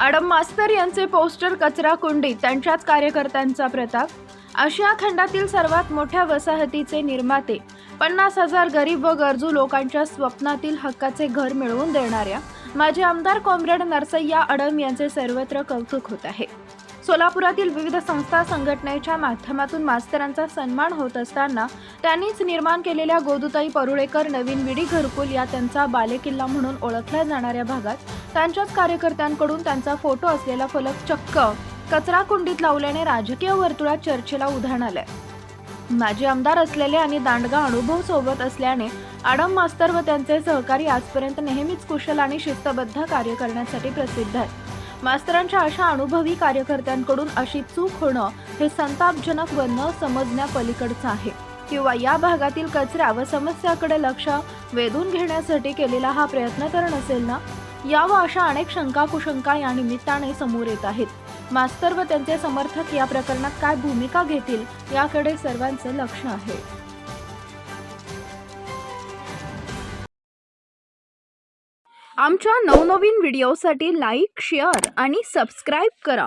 आडम मास्तर यांचे पोस्टर कचरा कुंडीत त्यांच्याच कार्यकर्त्यांचा प्रताप. आशिया खंडातील सर्वात मोठ्या वसाहतीचे निर्माते पन्नास हजार गरीब व गरजू लोकांच्या स्वप्नातील हक्काचे घर मिळवून देणाऱ्या माजी आमदार कॉम्रेड नरसय्या अडम यांचे सर्वत्र कौतुक होत आहे. सोलापुरातील विविध संस्था संघटनेच्या माध्यमातून मास्तरांचा सन्मान होत असताना त्यांनीच निर्माण केलेल्या गोदुताई परुळेकर नवीन विडी घरकुल या त्यांचा बालेकिल्ला म्हणून ओळखल्या जाणाऱ्या भागात त्यांच्याच कार्यकर्त्यांकडून त्यांचा फोटो असलेला फलक चक्क कचरा कुंडीत लावल्याने राजकीय वर्तुळात चर्चेला उधाण आलंय. माजी आमदार असलेले आणि दांडगा अनुभव सोबत असल्याने आडम मास्तर व त्यांचे सहकारी आजपर्यंत नेहमीच कुशल आणि शिस्तबद्ध कार्य करण्यासाठी प्रसिद्ध आहेत. मास्तरांच्या अशा अनुभवी कार्यकर्त्यांकडून अशी चूक होणं हे संतापजनक व न समजण्यापलीकडचं आहे. किंवा या भागातील कचरा व समस्याकडे लक्ष वेधून घेण्यासाठी केलेला हा प्रयत्न तर नसेल ना? या व अशा अनेक शंका कुशंका या निमित्ताने समोर येत आहेत. मास्तर व त्यांचे समर्थक या प्रकरणात काय भूमिका घेतील याकडे सर्वांचं लक्ष आहे. आमच्या नवनवीन व्हिडिओसाठी लाईक शेअर आणि सबस्क्राईब करा.